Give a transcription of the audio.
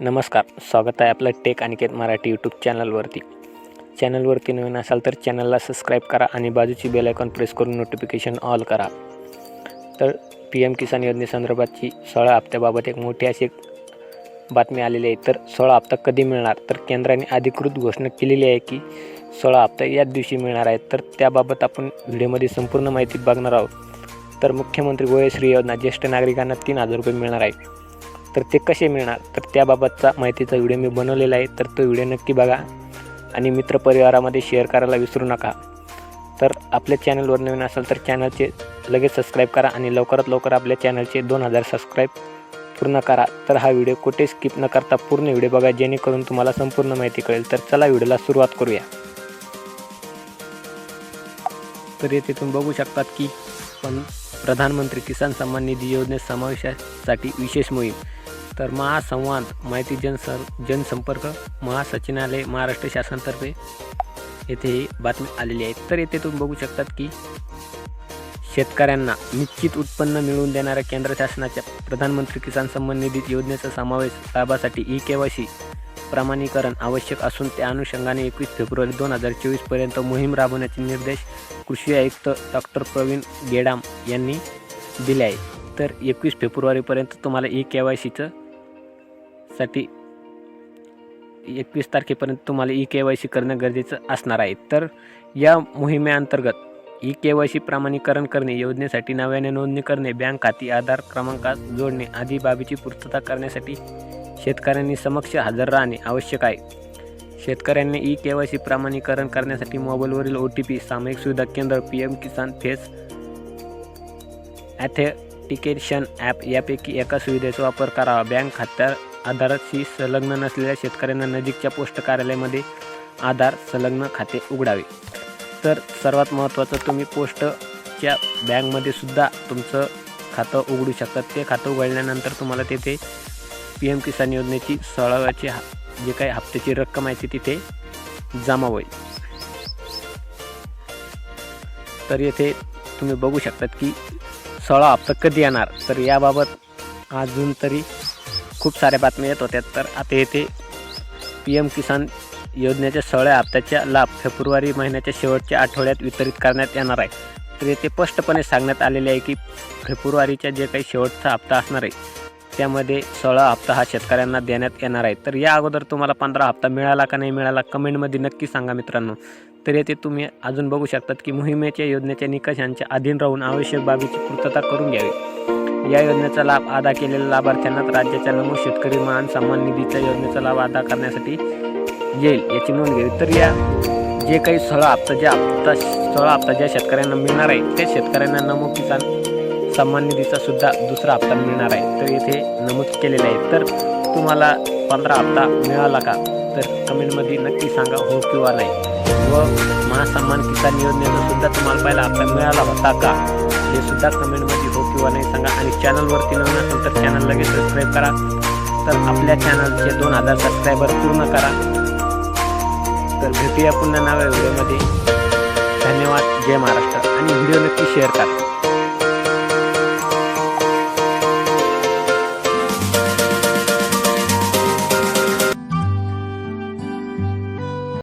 नमस्कार स्वागत आहे आपलं टेक अनिकेत मराठी यूट्यूब चॅनलवरती. चॅनलवरती नवीन असाल तर चॅनलला सबस्क्राईब करा आणि बाजूची बेल आयकॉन प्रेस करून नोटिफिकेशन ऑल करा. तर पी एम किसान योजनेसंदर्भातची सोळा हप्त्याबाबत एक मोठी अशी बातमी आलेली आहे. तर सोळा हप्ता कधी मिळणार? तर केंद्राने अधिकृत घोषणा केलेली आहे की सोळा हप्ता याच दिवशी मिळणार आहे. तर त्याबाबत आपण व्हिडिओमध्ये संपूर्ण माहिती बघणार आहोत. तर मुख्यमंत्री वयश्री योजना ज्येष्ठ नागरिकांना तीन हजार रुपये मिळणार आहे. तर ते कसे मिळणार? तर त्याबाबतचा माहितीचा व्हिडिओ मी बनवलेला आहे तर तो व्हिडिओ नक्की बघा. आणि मित्रपरिवारामध्ये शेअर करायला विसरू नका. तर आपल्या चॅनलवर नवीन असाल तर चॅनलचे लगेच सबस्क्राईब करा आणि लवकरात लवकर आपल्या चॅनलचे दोन हजार सबस्क्राईब पूर्ण करा. तर हा व्हिडिओ कुठे स्किप न करता पूर्ण व्हिडिओ बघा जेणेकरून तुम्हाला संपूर्ण माहिती कळेल. तर चला व्हिडिओला सुरुवात करूया. तर येथे तुम्ही बघू शकतात की पण प्रधानमंत्री किसान सन्मान निधी योजनेत समावेशासाठी विशेष मोहीम. तर महासंवाद माहिती जनसर जनसंपर्क महासचिवालय महाराष्ट्र शासनातर्फे येथे ही बातमी आलेली आहे. तर येथे तुम्ही बघू शकतात की शेतकऱ्यांना निश्चित उत्पन्न मिळवून देणाऱ्या केंद्र शासनाच्या प्रधानमंत्री किसान सन्मान निधी योजनेचा समावेश लाभासाठी ई के वाय सी प्रमाणीकरण आवश्यक असून त्या अनुषंगाने एकवीस फेब्रुवारी दोन हजार चोवीसपर्यंत मोहीम राबवण्याचे निर्देश कृषी आयुक्त डॉक्टर प्रवीण गेडाम यांनी दिले आहे तर एकवीस फेब्रुवारीपर्यंत तुम्हाला ई के वाय सीचं साठी एकवीस तारखेपर्यंत तुम्हाला ई के वाय सी करणं गरजेचं असणार आहे. तर या मोहिमेअंतर्गत ई के वाय सी प्रमाणीकरण करणे योजनेसाठी नव्याने नोंदणी करणे बँक खाती आधार क्रमांकात जोडणे आदी बाबीची पूर्तता करण्यासाठी शेतकऱ्यांनी समक्ष हजर राहणे आवश्यक आहे. शेतकऱ्यांनी ई के वाय सी प्रमाणीकरण करण्यासाठी मोबाईलवरील ओ टी पी सामायिक सुविधा केंद्र P M Kisan face authentication app यापैकी एका सुविधेचा वापर करावा. बँक खात्या आधारशी संलग्न नसलेल्या शेतकऱ्यांना नजीकच्या पोस्ट कार्यालयामध्ये आधार संलग्न खाते उघडावे. तर सर्वात महत्त्वाचं तुम्ही पोस्टच्या बँकमध्ये सुद्धा तुमचं खातं उघडू शकतात ते खातं उघडल्यानंतर तुम्हाला तेथे पी एम किसान योजनेची सोळाव्याची हा जे काही हप्त्याची रक्कम आहे ती तिथे जमा होईल. तर येथे तुम्ही बघू शकतात की सोळा हप्ता कधी येणार? तर याबाबत अजून तरी खूप साऱ्या बातम्या येत होत्या. तर आता येथे पी एम किसान योजनेच्या सोळा हप्त्याचा लाभ फेब्रुवारी महिन्याच्या शेवटच्या आठवड्यात वितरित करण्यात येणार आहे. तर येथे स्पष्टपणे सांगण्यात आलेले आहे की फेब्रुवारीच्या जे काही शेवटचा हप्ता असणार आहे त्यामध्ये सोळा हप्ता हा शेतकऱ्यांना देण्यात येणार आहे. तर या अगोदर तुम्हाला पंधरा हप्ता मिळाला का नाही मिळाला कमेंटमध्ये नक्की सांगा मित्रांनो. तर येथे तुम्ही अजून बघू शकतात की मोहिमेच्या योजनेच्या निकषांच्या अधीन राहून आवश्यक बाबीची पूर्तता करून घ्यावी. या योजनेचा लाभ अदा केलेल्या लाभार्थ्यांना राज्याच्या नमो शेतकरी मान सन्मान निधीच्या योजनेचा लाभ अदा करण्यासाठी येईल याची नोंद घ्यावी. तर या जे काही सोळा हप्ता ज्या हप्ता सोळा हप्ता ज्या शेतकऱ्यांना मिळणार आहे त्या शेतकऱ्यांना नमो किसान सन्मान निधीचा सुद्धा दुसरा हप्ता मिळणार आहे. तर येथे नमूद केलेलं आहे. तर तुम्हाला पंधरा हप्ता मिळाला का? तर कमेंटमध्ये नक्की सांगा हो किंवा नाही. व महासन्मान किसान योजनेचा सुद्धा तुम्हाला पहिला हप्ता मिळाला होता का? हे सुद्धा कमेंटमध्ये हो किंवा नाही सांगा. आणि चॅनलवरती नवीन असेल तर चॅनल लगेच सबस्क्राईब करा. तर आपल्या चॅनलचे दोन हजार सबस्क्रायबर पूर्ण करा. तर भेटूया पुन्हा नव्या व्हिडिओमध्ये. धन्यवाद. जय महाराष्ट्र. आणि व्हिडिओ नक्की शेअर करा.